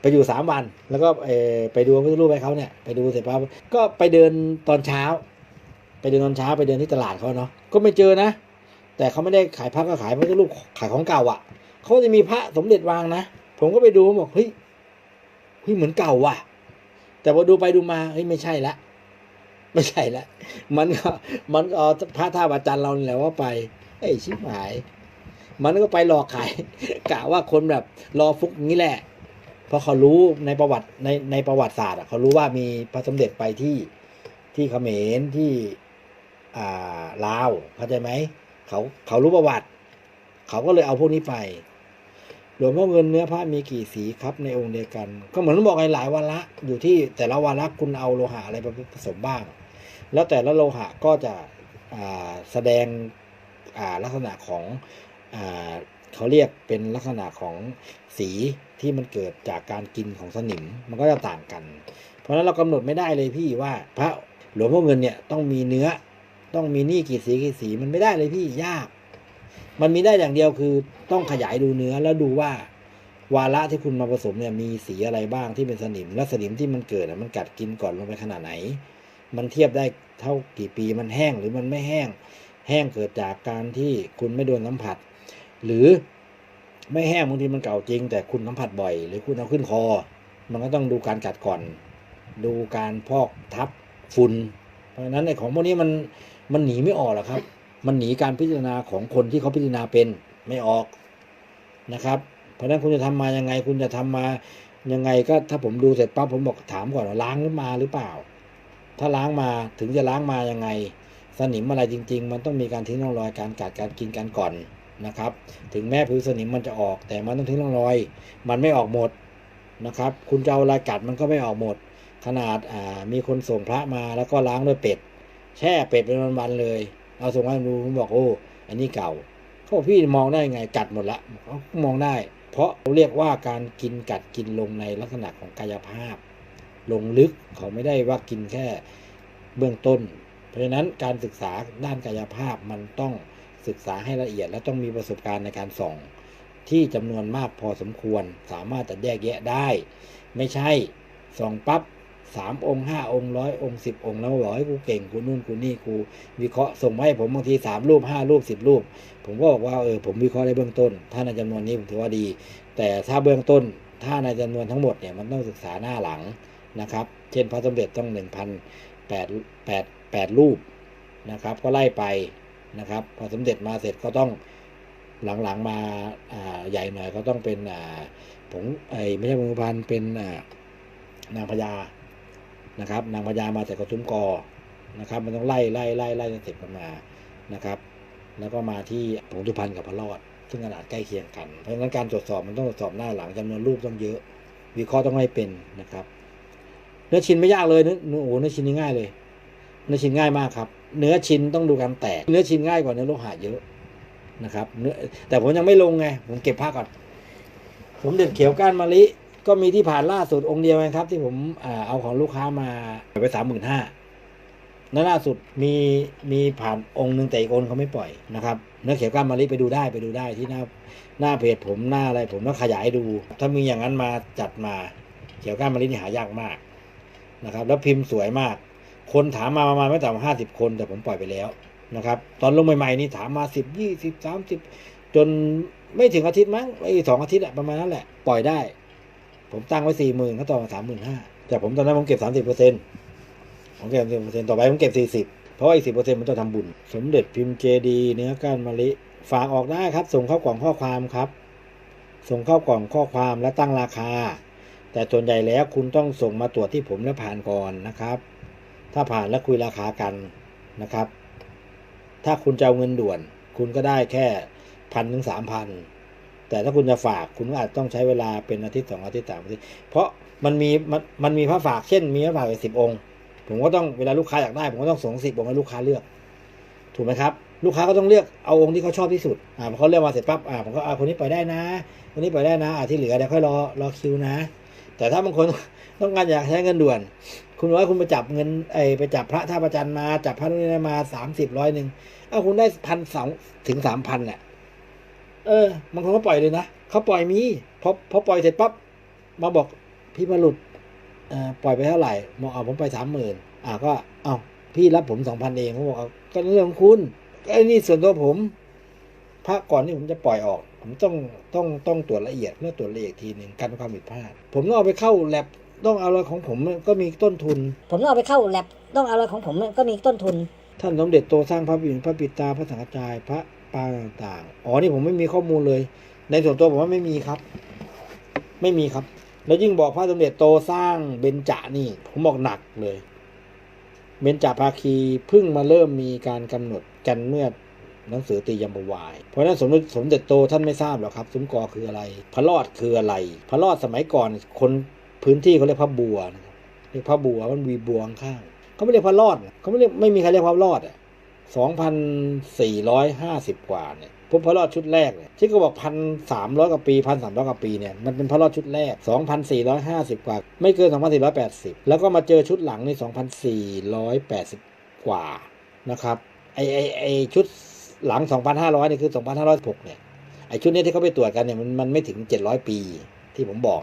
ไปอยู่สามวัน แล้วก็ไปดูพระพุทธรูปให้เขาเนี่ยไปดูเสร็จปั๊บก็ไปเดินตอนเช้า ไปเดินตอนเช้าไปเดินที่ตลาดเขาเนาะก็ไม่เจอนะ แต่เขาไม่ได้ขายพระก็ขายพระพุทธรูปขายของเก่าอะเขาจะมีพระสมเด็จวางนะ ผมก็ไปดูผมบอกเฮ้ยเฮ้ยเหมือนเก่าว่ะ แต่พอดูไปดูมาเฮ้ยไม่ใช่ละไม่ใช่ละมันก็มันเอาพระท่าอาจารย์เราเนี่ยแหละว่าไปไอ้ชิบหาย มันก็ไปหลอกขายกะว่าคนแบบรอฟุกงนี้แหละ เพราะเขารู้ในประวัติในในประวัติศาสตร์เขารู้ว่ามีพระสมเด็จไปที่ที่เขมรที่อ่าลาวเข้าใจไหมเขาเขารู้ประวัติ เขาก็เลยเอาพวกนี้ไปหลวงพ่อเงินเนื้อพระมีกี่สีครับในองค์เดียวกัน ก็เหมือนบอกหลายๆวาระอยู่ที่แต่ละวาระคุณเอาโลหะอะไรไปผสมบ้าง แล้วแต่ละโลหะก็จะแสดงลักษณะของอ เขาเรียกเป็นลักษณะของสีที่มันเกิดจากการกินของสนิมมันก็จะต่างกัน เพราะนั้นเรากำหนดไม่ได้เลยพี่ว่าพระหลวงพ่อเงินเนี่ยต้องมีเนื้อต้องมีนี่กี่สีกี่สีมันไม่ได้เลยพี่ยาก มันมีได้อย่างเดียวคือต้องขยายดูเนื้อแล้วดูว่า วาระที่คุณมาผสมเนี่ยมีสีอะไรบ้างที่เป็นสนิม และสนิมที่มันเกิดมันกัดกินก่อนลงไปขนาดไหน มันเทียบได้เท่ากี่ปีมันแห้งหรือมันไม่แห้ง แห้งเกิดจากการที่คุณไม่โดนสัมผัส หรือไม่แห้งบางทีมันเก่าจริง แต่คุณสัมผัสบ่อย หรือคุณเอาขึ้นคอ มันก็ต้องดูการกัดก่อน ดูการพอกทับฝุ่นเพราะฉะนั้นในของพวกนี้มันมันหนีไม่ออกหรอกครับ มันหนีการพิจารณาของคนที่เขาพิจารณาเป็นไม่ออกนะครับ เพราะฉะนั้นคุณจะทำมายังไง คุณจะทำมายังไงก็ถ้าผมดูเสร็จปั๊บผมบอกถามก่อนว่าล้างมาหรือเปล่า ถ้าล้างมาถึงจะล้างมายังไง สนิมอะไรจริง ๆ มันต้องมีการทิ้งร่องรอยการกัดการกินกันก่อน นะครับ ถึงแม้ผิวสนิมมันจะออก แต่มันต้องทิ้งร่องรอย มันไม่ออกหมดนะครับ คุณจะเอาอะไรกัดมันก็ไม่ออกหมด ขนาดามีคนส่งพระมาแล้วก็ล้างด้วยเป็ด แช่เป็ดเป็นวันๆเลย เอาส่งให้ดูผมบอกโอ้อันนี้เก่าเขาบอกพี่มองได้ไงกัดหมดละเขามองได้ เพราะเขาเรียกว่าการกินกัดกินลงในลักษณะของกายภาพ ลงลึกเขาไม่ได้ว่ากินแค่เบื้องต้น เพราะฉะนั้นการศึกษาด้านกายภาพมันต้อง ศึกษาให้ละเอียด และต้องมีประสบการณ์ในการส่อง ที่จำนวนมากพอสมควร สามารถจะแยกแยะได้ ไม่ใช่ส่องปั๊บสามองค์ห้าองค์ร้อยองค์สิบองค์แล้วบอกให้กูเก่งกูนู่นกูนี่กูวิเคราะห์ส่งมาให้ผมบางทีสามรูปห้ารูปสิบรูป ผมก็บอกว่าเออผมวิเคราะห์ได้เบื้องต้น ถ้าในจำนวนนี้ผมถือว่าดี แต่ถ้าเบื้องต้นถ้าในจำนวนทั้งหมดเนี่ยมันต้องศึกษาหน้าหลังนะครับ เช่นพระสมเด็จต้องหนึ่งพันแปดแปดแปดรูปนะครับ ก็ไล่ไป นะครับพอสมเด็จมาเสร็จก็ต้องหลังๆมาใหญ่หน่อยก็ต้องเป็นผงไอ้ไม่ใช่ผงพันธุ์เป็นนางพญานะครับ นางพญามาจากกระทุ่มกอนะครับ มันต้องไล่ไล่ไล่ไล่จนเสร็จกันมานะครับ แล้วก็มาที่ผงสุพรรณกับพระรอด ซึ่งขนาดใกล้เคียงกัน เพราะฉะนั้นการตรวจสอบมันต้องตรวจสอบหน้าหลังจำนวนรูปต้องเยอะ วิเคราะห์ต้องให้เป็นนะครับ เนื้อชิ้นไม่ยากเลยเนื้อโอ้เนื้อชิ้นนี่ง่ายเลย เนื้อชิ้นง่ายมากครับ เนื้อชิ้นต้องดูการแตก เนื้อชิ้นง่ายกว่าเนื้อโลหะเยอะนะครับเนื้อแต่ผมยังไม่ลงไง ผมเก็บผ้าก่อนผมเด็ดเขียวก้านมะลิ ก็มีที่ผ่านล่าสุดองค์เดียวเองครับ ที่ผมเอาของลูกค้ามาไปสามหมื่นห้าแล้วล่าสุดมีมีผ่านองค์หนึ่งแต่อีกองค์เขาไม่ปล่อยนะครับเนื้อเขียวก้านมะลิไปดูได้ไปดูได้ที่หน้าหน้าเพจผมหน้าอะไร ผมต้องขยายดู ถ้ามีอย่างนั้นมาจัดมาเขียวก้านมะลินี่หายากมากนะครับ แล้วพิมพ์สวยมาก คนถามมาประมาณไม่ต่ำห้าสิบคน แต่ผมปล่อยไปแล้วนะครับ ตอนลงใหม่ๆนี่ถามมาสิบยี่สิบสามสิบจนไม่ถึงอาทิตย์มั้งไอ้สองอาทิตย์อะประมาณนั้นแหละ ปล่อยได้ ผมตั้งไว้สี่หมื่นเขาต่อมาสามหมื่นห้าแต่ผมตอนนั้นผมเก็บสามสิบเปอร์เซ็นต์ผมเก็บสิบเปอร์เซ็นต์ต่อไปผมเก็บสี่สิบเพราะว่าอีสิบเปอร์เซ็นต์มันต้องทำบุญ สมเด็จพิมพ์เจดีเนื้อก้านมะลิฝากออกได้ครับ ส่งเข้ากล่องข้อความครับ ส่งเข้ากล่องข้อความและตั้งราคา แต่ส่วนใหญ่แล้วคุณต้องส่งมาตรวจที่ผมและผ่านก่อนนะครับ ถ้าผ่านแล้วคุยราคากันนะครับ ถ้าคุณจะเอาเงินด่วน คุณก็ได้แค่พันถึงสามพันแต่ถ้าคุณจะฝากคุณก็อาจต้องใช้เวลาเป็นอาทิตย์สองอาทิตย์สามอาทิตย์เพราะมันมีมันมันมีพระฝากเช่น มีพระฝากสิบองค์ ผมก็ต้องเวลาลูกค้าอยากได้ ผมก็ต้องส่งสิบองค์ให้ลูกค้าเลือก ถูกไหมครับลูกค้าก็ต้องเลือกเอาองค์ที่เขาชอบที่สุด อ่าพอเขาเลือกมาเสร็จปั๊บ อ่าผมก็เอาคนนี้ปล่อยได้นะ คนนี้ปล่อยได้นะ อ่าที่เหลือเดี๋ยวค่อยรอรอคิวนะ แต่ถ้าบางคนต้องการอยากใช้เงินด่วน คุณว่าคุณไปจับเงินไอไปจับพระท่าประจันมาจับพระนู่นนี่มาสามสิบร้อยหนึ่งเอาคุณได้พันสองถึงสามพันแหละเออบางคนก็ปล่อยเลยนะเขาปล่อยมีพอพอปล่อยเสร็จปั๊บมาบอกพี่พลุดปล่อยไปเท่าไหร่บอกเอาผมไปสามหมื่นอ่าก็เอาพี่รับผมสองพันเองเขาบอกก็เรื่องของคุณไอ้นี่ส่วนตัวผม พระก่อนที่ผมจะปล่อยออก ผมต้องต้องต้องตรวจละเอียดเมื่อตรวจละเอียดทีหนึ่งกันความผิดพลาด ผมต้องเอาไปเข้าแลบต้องเอาอะไรของผมก็มีต้นทุน ผมต้องเอาไปเข้าแลบต้องเอาอะไรของผมก็มีต้นทุน ท่านสมเด็จโตสร้างพระบิณฑพระปิตาพระสังฆจายพระปางต่างๆอ๋อนี่ผมไม่มีข้อมูลเลย ในส่วนตัวผมว่าไม่มีครับ ไม่มีครับ แล้วยิ่งบอกพระสมเด็จโตสร้างเบญจนี่ ผมบอกหนักเลยเบญจภาคีเพิ่งมาเริ่มมีการกำหนดกันเมื่อ หนังสือตียมบวาย เพราะฉะนั้นสมเด็จสมเด็จโตท่านไม่ทราบหรอกครับ ซุ้มกอคืออะไร พระรอดคืออะไร พระรอดสมัยก่อนคนพื้นที่เขาเรียกพระบัวนะครับเรียกพระบัวมันมีบัวข้างเขาไม่เรียกพระรอดเขาไม่เรียกไม่มีใครเรียกพระรอดอะสองพันสี่ร้อยห้าสิบกว่าเนี่ยพบพระรอดชุดแรกเนี่ยที่เขาบอกพันสามร้อยกว่าปีพันสามร้อยกว่าปีเนี่ยมันเป็นพระรอดชุดแรกสองพันสี่ร้อยห้าสิบกว่า ไม่เกินสองพันสี่ร้อยแปดสิบแล้วก็มาเจอชุดหลังในสองพันสี่ร้อยแปดสิบกว่านะครับไอไอไอชุด หลังสองพันห้าร้อยนี่คือสองพันห้าร้อยหกเนี่ยไอชุดนี้ที่เขาไปตรวจกันเนี่ยมันมันไม่ถึงเจ็ดร้อยปีที่ผมบอก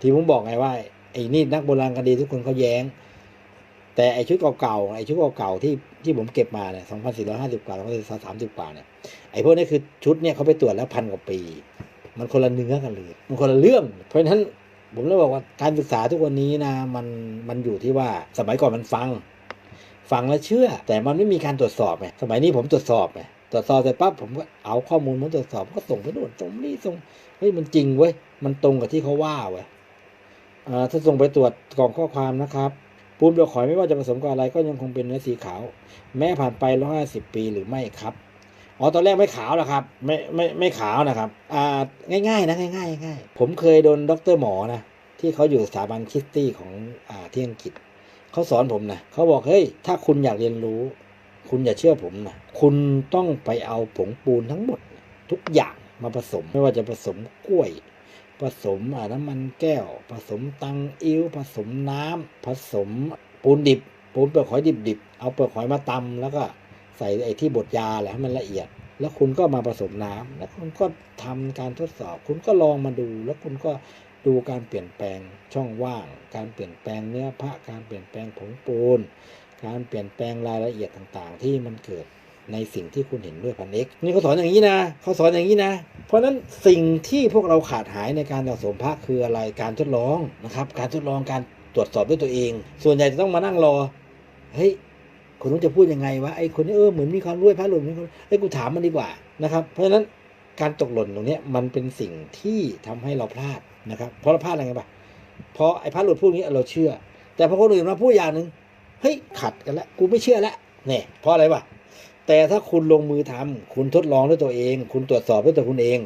ที่ผมบอกไงว่าไอ้นี่นักโบราณคดีทุกคนเขาแย้ง แต่ไอชุดเก่าๆไอชุดเก่าๆที่ที่ผมเก็บมาเนี่ยสองพันสี่ร้อยห้าสิบกว่าสองพันสี่ร้อยสามสิบกว่าเนี่ยไอพวกนี้คือชุดเนี่ยเขาไปตรวจแล้วพันกว่าปี มันคนละเนื้อกันเลยมันคนละเรื่อง เพราะฉะนั้นผมเลยบอกว่าการศึกษาทุกวันนี้นะมันมันอยู่ที่ว่าสมัยก่อนมันฟัง ฟังแล้วเชื่อ แต่มันไม่มีการตรวจสอบไงสมัยนี้ผมตรวจสอบไงตรวจสอบเสร็จปั๊บผมก็เอาข้อมูลมาตรวจสอบก็ส่งไปโน่นส่งนี่ส่งเฮ้ยมันจริงเว้ยมันตรงกับที่เขาว่าเว้ยอ่าถ้าส่งไปตรวจกล่องข้อความนะครับปูนเปลือกหอยไม่ว่าจะผสมกับอะไรก็ยังคงเป็นเนื้อสีขาว แม้ผ่านไปร้อยห้าสิบปีหรือไม่ครับอ๋อตอนแรกไม่ขาวนะครับ ไม่ไม่ไม่ขาวนะครับ อ่าง่ายๆนะง่ายๆง่ายผมเคยโดนด็อกเตอร์หมอนะที่เขาอยู่สถาบันคิสตี้ของอ่าที่อังกฤษ เขาสอนผมนะเขาบอกเฮ้ยถ้าคุณอยากเรียนรู้ คุณอย่าเชื่อผมนะคุณต้องไปเอาผงปูนทั้งหมด ทุกอย่างมาผสม ไม่ว่าจะผสมกล้วย ผสมน้ำมันแก้ว ผสมตังอิ้วผสมน้ำผสมปูนดิบปูนเปลือกหอยดิบๆเอาเปลือกหอยมาตำแล้วก็ใส่ไอ้ที่บดยาแหละให้มันละเอียด แล้วคุณก็มาผสมน้ำแล้วคุณก็ทำการทดสอบ คุณก็ลองมาดู แล้วคุณก็ ดูการเปลี่ยนแปลงช่องว่าง การเปลี่ยนแปลงเนื้อพระการเปลี่ยนแปลงผงปูน การเปลี่ยนแปลงรายละเอียดต่างๆ ที่มันเกิดในสิ่งที่คุณเห็นด้วยพันเอกนี่เขาสอนอย่างนี้นะเขาสอนอย่างนี้นะ เพราะฉะนั้นสิ่งที่พวกเราขาดหายในการสะสมพระคืออะไรการทดลองนะครับ การทดลองการตรวจสอบด้วยตัวเอง ส่วนใหญ่จะต้องมานั่งรอเฮ้ยคนนู้นจะพูดยังไงวะไอ้คนนี้เออเหมือนมีความรู้พระหลุดมีความรู้ไอ้ยกูถามมันดีกว่านะครับ เพราะฉะนั้น การตกหล่นตรงนี้มันเป็นสิ่งที่ทำให้เราพลาดนะครับเพราะเราพลาดอะไรไงปะเพราะไอ้พระหลุดพูดนี้เราเชื่อ แต่พอคนอื่นมาพูดอย่างหนึ่งเฮ้ยขัดกันแล้วกูไม่เชื่อแล้วเนี่ยเพราะอะไรวะแต่ถ้าคุณลงมือทำคุณทดลองด้วยตัวเอง คุณตรวจสอบด้วยตัวคุณเอง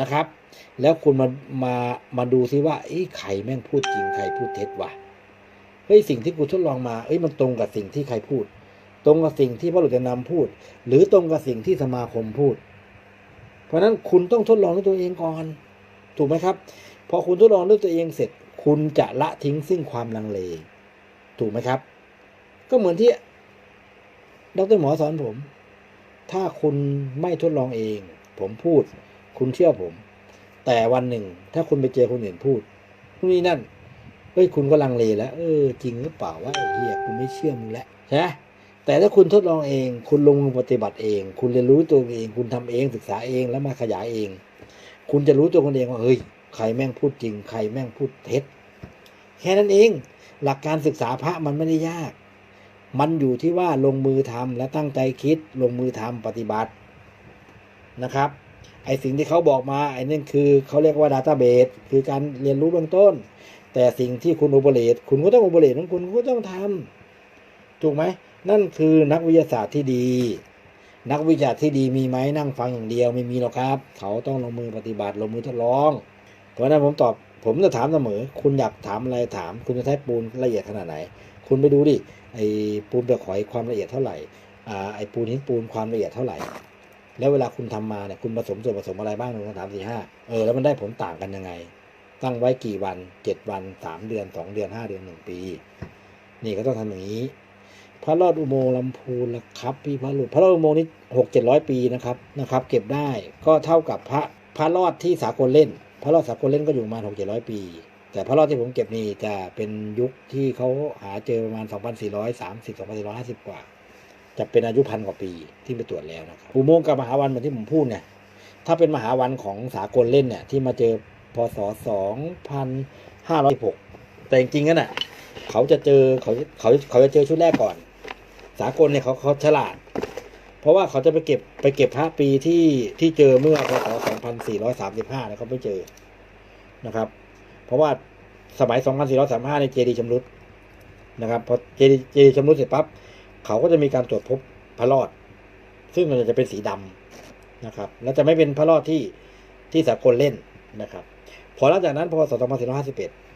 นะครับ แล้วคุณมามามาดูซิว่าไอ้ใครแม่งพูดจริงใครพูดเท็จวะเฮ้ยสิ่งที่กูทดลองมาเอ้ยมันตรงกับสิ่งที่ใครพูด ตรงกับสิ่งที่พระหลุดนำพูด หรือตรงกับสิ่งที่สมาคมพูด ราะฉะนั้นคุณต้องทดลองด้วยตัวเองก่อน ถูกไหมครับ พอคุณทดลองด้วยตัวเองเสร็จ คุณจะละทิ้งซึ่งความลังเล ถูกไหมครับ ก็เหมือนที่ดรหมอสอนผม ถ้าคุณไม่ทดลองเอง ผมพูด คุณเชื่อผม แต่วันหนึ่ง ถ้าคุณไปเจอคนอื่นพูดนี่นั่นเฮ้ยคุณก็ลังเลแล้ว เออ จริงหรือเปล่าว่าไอ้เหี้ยคุณไม่เชื่อมึงแล้วใช่ไหม แต่ถ้าคุณทดลองเอง คุณลงมือปฏิบัติเอง คุณเรียนรู้ตัวเอง คุณทำเองศึกษาเองแล้วมาขยายเอง คุณจะรู้ตัวคนเองว่าเฮ้ยใครแม่งพูดจริง ใครแม่งพูดเท็จ แค่นั้นเอง หลักการศึกษาพระมันไม่ได้ยาก มันอยู่ที่ว่าลงมือทำและตั้งใจคิดลงมือทำปฏิบัตินะครับ ไอสิ่งที่เขาบอกมาไอ้นั่นคือเขาเรียกว่า Database คือการเรียนรู้เบื้องต้น แต่สิ่งที่คุณโอเปเรตคุณก็ต้องโอเปเรตของคุณคุณก็ต้องทำถูกไหม นั่นคือนักวิทยาศาสตร์ที่ดี นักวิทยาศาสตร์ที่ดีมีไหมนั่งฟังอย่างเดียวไม่มีหรอกครับ เขาต้องลงมือปฏิบัติลงมือทดลอง เพราะนั้นผมตอบผมจะถามเสมอ คุณอยากถามอะไรถาม คุณจะใช้ปูนละเอียดขนาดไหน คุณไปดูดิไอ้ปูนเปลือกหอยความละเอียดเท่าไหร่อ่าไอ้ปูนหินปูนความละเอียดเท่าไหร่ แล้วเวลาคุณทำมาเนี่ยคุณผสมส่วนผสมอะไรบ้างหนึ่งสองสามสี่ห้าเออแล้วมันได้ผลต่างกันยังไง ตั้งไว้กี่วันเจ็ดวันสามเดือนสองเดือนห้าเดือนหนึ่งปี นี่ก็ต้องทำอย่างนี้ พระรอดอุโมงค์ลำพูนละครับพี่พระหลุดพระรอดอุโมงค์นี่หกเจ็ดร้อยปีนะครับนะครับ เก็บได้ก็เท่ากับพระพระรอดที่สากลเล่น พระรอดสากลเล่นก็อยู่ประมาณหกเจ็ดร้อยปี แต่พระรอดที่ผมเก็บนี่จะเป็นยุคที่เขาหาเจอประมาณ 2,430 2,450 กว่า จะเป็นอายุพันกว่าปีที่ไปตรวจแล้วนะครับอุโมงค์กับมหาวันเหมือนที่ผมพูดเนี่ยถ้าเป็นมหาวันของสากลเล่นเนี่ยที่มาเจอพศ2516แต่จริงๆนั่นน่ะเขาจะเจอเขาเขาเขาจะเจอชุดแรกก่อน สากลเนี่ยเขาเขาฉลาด เพราะว่าเขาจะไปเก็บไปเก็บพระปีที่ที่เจอเมื่อพศ2435เนี่ยเขาไม่เจอนะครับ เพราะว่าสมัย 2435ในเจดีชำรุดนะครับพอเจดีเจดีชำรุดเสร็จปั๊บเขาก็จะมีการตรวจพบพระรอด ซึ่งมันจะเป็นสีดำนะครับ แล้วจะไม่เป็นพระรอดที่ที่สากลเล่นนะครับ พอหลังจากนั้นพศ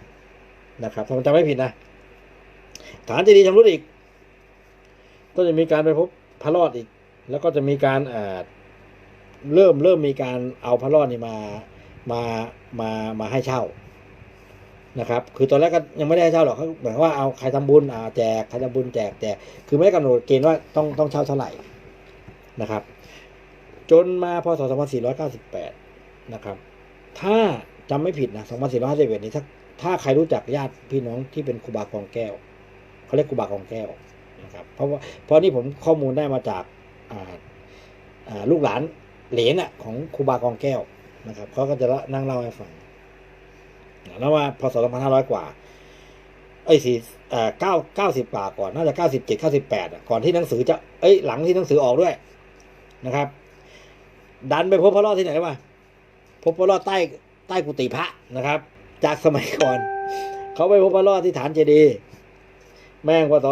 2451นะครับถ้าผมจำไม่ผิดนะฐานเจดีชำรุดอีก ก็จะมีการไปพบพระรอดอีก แล้วก็จะมีการอ่าเริ่มเริ่มมีการเอาพระรอดนี่มามามามาให้เช่านะครับ คือตอนแรกก็ยังไม่ได้ให้เช่าหรอกเขาเหมือนว่าเอาใครทำบุญอ่าแจกใครทำบุญแจกแจกคือไม่ได้กำหนดเกณฑ์ว่าต้องต้องเช่าเท่าไหร่นะครับ จนมาพศ2498นะครับ ถ้าจำไม่ผิดนะ2451นี้ถ้าถ้าใครรู้จักญาติพี่น้องที่เป็นครูบากองแก้วเขาเรียกครูบากองแก้ว นะครับ เพราะว่าเพราะนี่ผมข้อมูลได้มาจากลูกหลานเหลนอะของครูบากองแก้วนะครับเขาก็จะนั่งเล่าให้ฟังแล้วว่าพศ2500กว่าไอ้สี่เอ่อเก้าเก้าสิบกว่าก่อนน่าจะเก้าสิบเจ็ดเก้าสิบแปดก่อนที่หนังสือจะเอ้ยหลังที่หนังสือออกด้วยนะครับ ดันไปพบพระรอดที่ไหนรู้ป่ะพบพระรอดใต้ใต้กุฏิพระนะครับ จากสมัยก่อน เขาไปพบพระรอดที่ฐานเจดีย์ แม่งพศ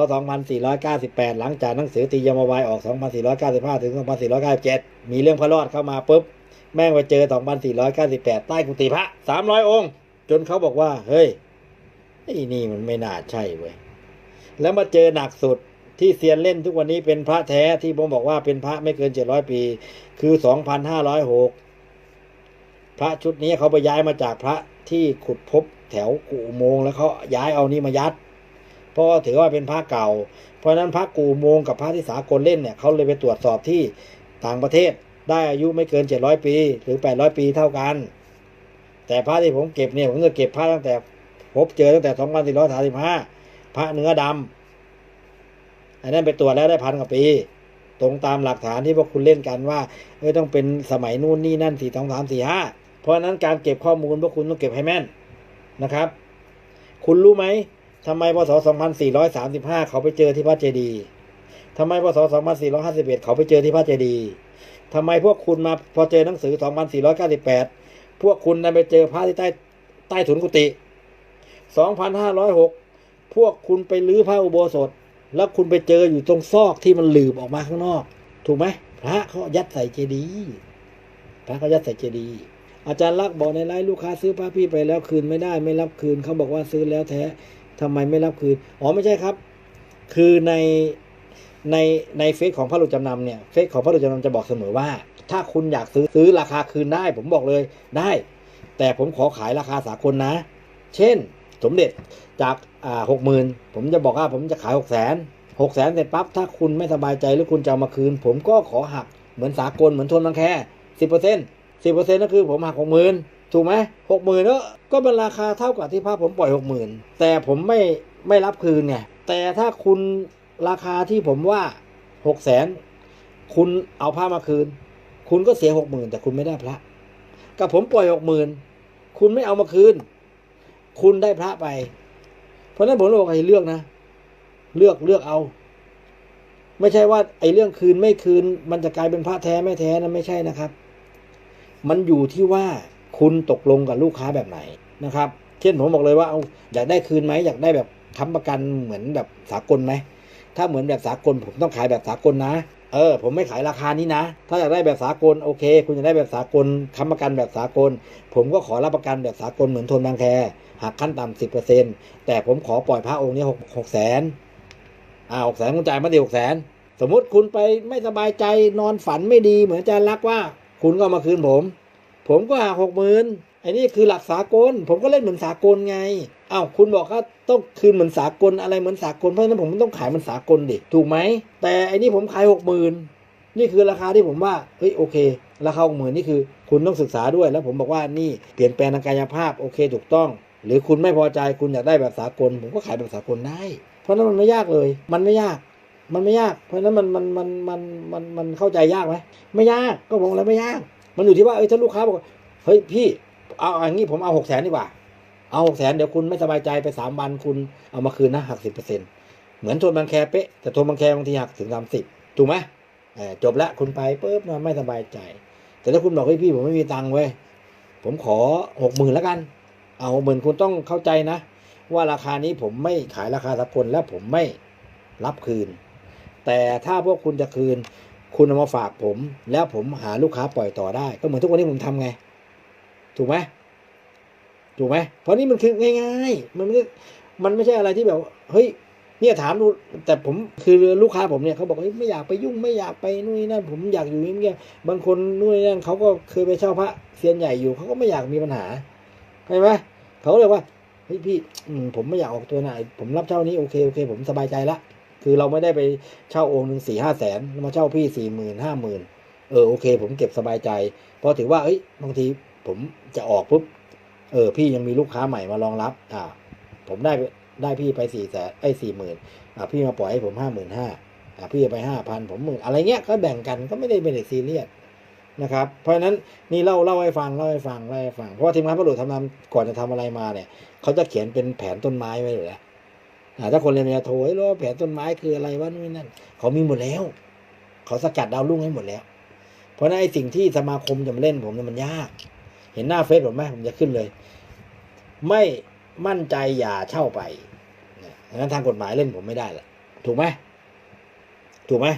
2498 หลังจากหนังสือตียมวายออก 2495 ถึง 2497 มีเรื่องพระรอดเข้ามาปุ๊บ แม่งไปเจอ 2498 ใต้กุฏิพระ 300 องค์ จนเขาบอกว่า เฮ้ยไอ้นี่มันไม่น่าใช่เว้ย แล้วมาเจอหนักสุดที่เซียนเล่นทุกวันนี้เป็นพระแท้ที่ผมบอกว่าเป็นพระไม่เกิน 700 ปี คือ 2,506 พระชุดนี้เขาไปย้ายมาจากพระที่ขุดพบแถวกุโมง แล้วเขาย้ายเอานี่มายัด เพราะว่าถือว่าเป็นพระเก่า เพราะฉะนั้นพระกูโมงกับพระที่สากลเล่นเนี่ยเขาเลยไปตรวจสอบที่ต่างประเทศได้อายุไม่เกิน 700 ปี หรือ 800 ปีเท่ากัน แต่พระที่ผมเก็บเนี่ยผมจะเก็บพระตั้งแต่พบเจอตั้งแต่ 2435 พระเนื้อดำอันนั้นไปตรวจแล้วได้พันกว่าปี ตรงตามหลักฐานที่พวกคุณเล่นกันว่าเอ้ยต้องเป็นสมัยนู่นนี่นั่นสี่สองสามสี่ห้าเพราะนั้นการเก็บข้อมูลพวกคุณต้องเก็บให้แม่นนะครับ คุณรู้ไหม ทำไมพศ 2435 เขาไปเจอที่พระเจดีย์ทำไมพศ 2451 เขาไปเจอที่พระเจดีย์ทำไมพวกคุณมาพอเจอหนังสือ 2498 พวกคุณนั้นไปเจอพระที่ใต้ใต้ถุนกุฏิ2506 พวกคุณไปลื้อพระอุโบสถ แล้วคุณไปเจออยู่ตรงซอกที่มันหลืบออกมาข้างนอก ถูกไหมพระเขายัดใส่เจดีย์พระเขายัดใส่เจดีย์อาจารย์ลักษณ์บอกในไลน์ลูกค้าซื้อพระพี่ไปแล้วคืนไม่ได้ไม่รับคืนเขาบอกว่าซื้อแล้วแท้ ทำไมไม่รับคืน อ๋อไม่ใช่ครับ คือในในในเฟซของพระหลุดจำนำเนี่ย เฟซของพระหลุดจำนำจะบอกเสมอว่า ถ้าคุณอยากซื้อซื้อราคาคืนได้ ผมบอกเลยได้ แต่ผมขอขายราคาสากลนะ เช่น สมเด็จจากอ่าหกหมื่นผมจะบอกว่าผมจะขายหกแสนหกแสนเสร็จปั๊บถ้าคุณไม่สบายใจหรือคุณจะเอามาคืน ผมก็ขอหักเหมือนสากลเหมือนทนบังแค่สิบเปอร์เซ็นต์สิบเปอร์เซ็นต์ก็คือผมหักหกหมื่น ถูกไหมหกหมื่นก็ก็เป็นราคาเท่ากับที่ผ้าผมปล่อยหกหมื่นแต่ผมไม่ไม่รับคืนไงแต่ถ้าคุณราคาที่ผมว่าหกแสนคุณเอาผ้ามาคืน คุณก็เสียหกหมื่นแต่คุณไม่ได้พระ กับผมปล่อยหกหมื่นคุณไม่เอามาคืน คุณได้พระไป เพราะฉะนั้นผมเลยบอกให้เลือกนะ เลือกเลือกเอา ไม่ใช่ว่าไอ้เรื่องคืนไม่คืน มันจะกลายเป็นพระแท้ไม่แท้นะไม่ใช่นะครับ มันอยู่ที่ว่า คุณตกลงกับลูกค้าแบบไหนนะครับ เช่นผมบอกเลยว่าเอาอยากได้คืนไหมอยากได้แบบค้ำประกันเหมือนแบบสากลไหมถ้าเหมือนแบบสากลผมต้องขายแบบสากลนะ เออ ผมไม่ขายราคานี้นะ ถ้าอยากได้แบบสากลโอเค คุณอยากได้แบบสากลค้ำประกันแบบสากล ผมก็ขอรับประกันแบบสากลเหมือนทนบางแคหักขั้นต่ำสิบเปอร์เซ็นต์แต่ผมขอปล่อยพระองค์นี้หกหกแสนอ่าหกแสนคุณจ่ายมาดีหกแสนสมมุติคุณไปไม่สบายใจนอนฝันไม่ดีเหมือนจารย์รักว่า คุณก็มาคืนผม ผมก็หักหกหมื่นไอ้นี่คือหลักสากล ผมก็เล่นเหมือนสากลไงอ้าวคุณบอกว่าต้องคืนเหมือนสากลอะไรเหมือนสากลเพราะฉะนั้นผมต้องขายเหมันสากลดิถูกไหมแต่ไอ้นี่ผมขายหกหมื่นนี่คือราคาที่ผมว่าเฮ้ยโอเคราคาหกหมื่นนี่คือ คุณต้องศึกษาด้วยแล้วผมบอกว่านี่เปลี่ยนแปลงทางกายภาพโอเคถูกต้อง หรือคุณไม่พอใจคุณอยากได้แบบสากล ผมก็ขายแบบสากลได้ เพราะนั้นมันไม่ยากเลย มันไม่ยาก มันไม่ยาก เพราะฉะนั้นมันมันมันมันมันมันเข้าใจยากไหมไม่ยากก็บอกแล้วไม่ยาก มันอยู่ที่ว่าเอ้ยถ้าลูกค้าบอกเฮ้ยพี่เอาอย่างนี้ผมเอาหกแสนดีกว่า เอาหกแสนเดี๋ยวคุณไม่สบายใจไปสามวันคุณเอามาคืนนะหักสิบเปอร์เซ็นต์เหมือนทนบังแคเป๊ะแต่ทนบังแคบางทีหักถึงสามสิบถูกไหมเออจบละคุณไปปุ๊บมันไม่สบายใจ แต่ถ้าคุณบอกเฮ้ยพี่ผมไม่มีตังค์เว้ยผมขอหกหมื่นแล้วกัน เอาหมื่นคุณต้องเข้าใจนะ ว่าราคานี้ผมไม่ขายราคาสากลและผมไม่รับคืน แต่ถ้าพวกคุณจะคืน คุณเอามาฝากผม แล้วผมหาลูกค้าปล่อยต่อได้ก็เหมือนทุกวันนี้ผมทำไง ถูกไหมถูกไหมเพราะนี่มันคือง่าย ๆ มันไม่ได้มันไม่ใช่อะไรที่แบบเฮ้ยเนี่ยถามดูแต่ผมคือลูกค้าผมเนี่ยเขาบอกเฮ้ยไม่อยากไปยุ่งไม่อยากไปนู่นนี่นั่นผมอยากอยู่เงียบๆบางคนนู่นนี่นั่นเขาก็เคยไปเช่าพระเซียนใหญ่อยู่เขาก็ไม่อยากมีปัญหาใช่ไหมเขาเลยว่าเฮ้ยพี่ผมไม่อยากออกตัวไหนผมรับเช่านี้โอเคโอเค ผมสบายใจละ คือเราไม่ได้ไปเช่าองค์หนึ่งสี่ห้าแสนมาเช่าพี่สี่หมื่นห้าหมื่นเออโอเค ผมเก็บสบายใจ เพราะถือว่าเอ้ยบางทีผมจะออกปุ๊บเออ พี่ยังมีลูกค้าใหม่มารองรับ อ่า ผมได้ได้พี่ไปสี่แสนไอ้สี่หมื่นอ่าพี่มาปล่อยให้ผมห้าหมื่นห้าอ่าพี่ไปห้าพันผมหมื่นอะไรเงี้ยก็แบ่งกันก็ไม่ได้เป็นเด็กซีเรียสนะครับ เพราะฉะนั้นนี่เล่าเล่าให้ฟังเล่าให้ฟังเล่าให้ฟังเพราะว่าทีมงานพระหลุดทำนำก่อนจะทำอะไรมาเนี่ยเขาจะเขียนเป็นแผนต้นไม้ไว้อยู่แล้ว ถ้าคนเรียนปริญญาโทเฮ้ยรู้ว่าแผนต้นไม้คืออะไรวะนู่นนั่นเขามีหมดแล้ว เขาสกัดดาวรุ่งให้หมดแล้ว เพราะนั้นไอ้สิ่งที่สมาคมจะมาเล่นผมเนี่ยมันยาก เห็นหน้าเฟซผมไหมผมจะขึ้นเลย ไม่มั่นใจอย่าเช่าไปนะดังนั้นทางกฎหมายเล่นผมไม่ได้ละถูกไหมถูกไหม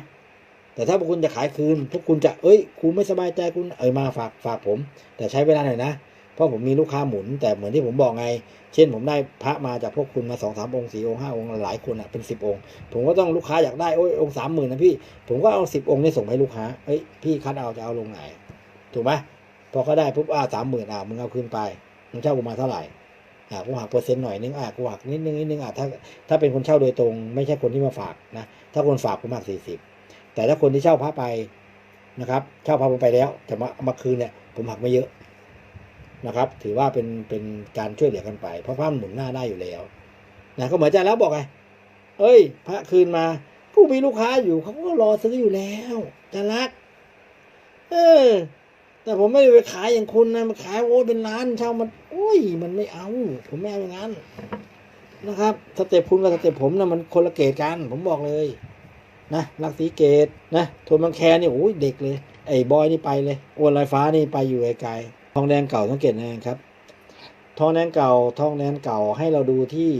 แต่ถ้าพวกคุณจะขายคืน พวกคุณจะเอ้ย คุณไม่สบายใจคุณ เอ้ยมาฝากฝากผม แต่ใช้เวลาหน่อยนะ เพราะผมมีลูกค้าหมุน แต่เหมือนที่ผมบอกไง เช่นผมได้พระมาจากพวกคุณมาสองสามองค์สี่องค์ห้าองค์หลายคนอะเป็นสิบองค์ ผมก็ต้องลูกค้าอยากได้โอ้ยองค์สามหมื่นนะพี่ ผมก็เอาสิบองค์นี่ส่งให้ลูกค้าเอ้ยพี่คัดเอาจะเอาลงไหน ถูกไหมพอเขาได้ปุ๊บอ่าสามหมื่นอ่ามึงเอาคืนไปมึงเช่ากูมาเท่าไหร่อ่ากูหักเปอร์เซ็นต์หน่อยนึงอ่ากูหักนิดนึงนิดนึงอ่าถ้าถ้าเป็นคนเช่าโดยตรง ไม่ใช่คนที่มาฝากนะถ้าคนฝากผมหักสี่สิบแต่ถ้าคนที่เช่าพระไปนะครับเช่าพระผมไปแล้วแต่มามาคืนเนี่ยผมหักไม่เยอะ นะครับ ถือว่าเป็นเป็นการช่วยเหลือกันไป เพราะพระมันหมุนหน้าได้อยู่แล้วนะก็เหมือนอาจารย์แล้วบอกไงเอ้ย พระคืนมากูมีลูกค้าอยู่เขาก็รอซื้ออยู่แล้วจารัก เออ แต่ผมไม่ได้ไปขายอย่างคุณนะมาขายโอ้เป็นล้านเช่ามัน โอ้ย มันไม่เอา ผมไม่เอาอย่างนั้นนะครับสเต็ปคุณกับสเต็ปผมนะมันคนละเกตกัน ผมบอกเลย นะลักสีเกตนะโทนบังแคนี่โอ้ยเด็กเลย ไอ้บอยนี่ไปเลยโอนลอยฟ้านี่ไปอยู่ไกลๆ ทองแดงเก่าสังเกตนะครับ ทองแดงเก่าทองแดงเก่าให้เราดูที่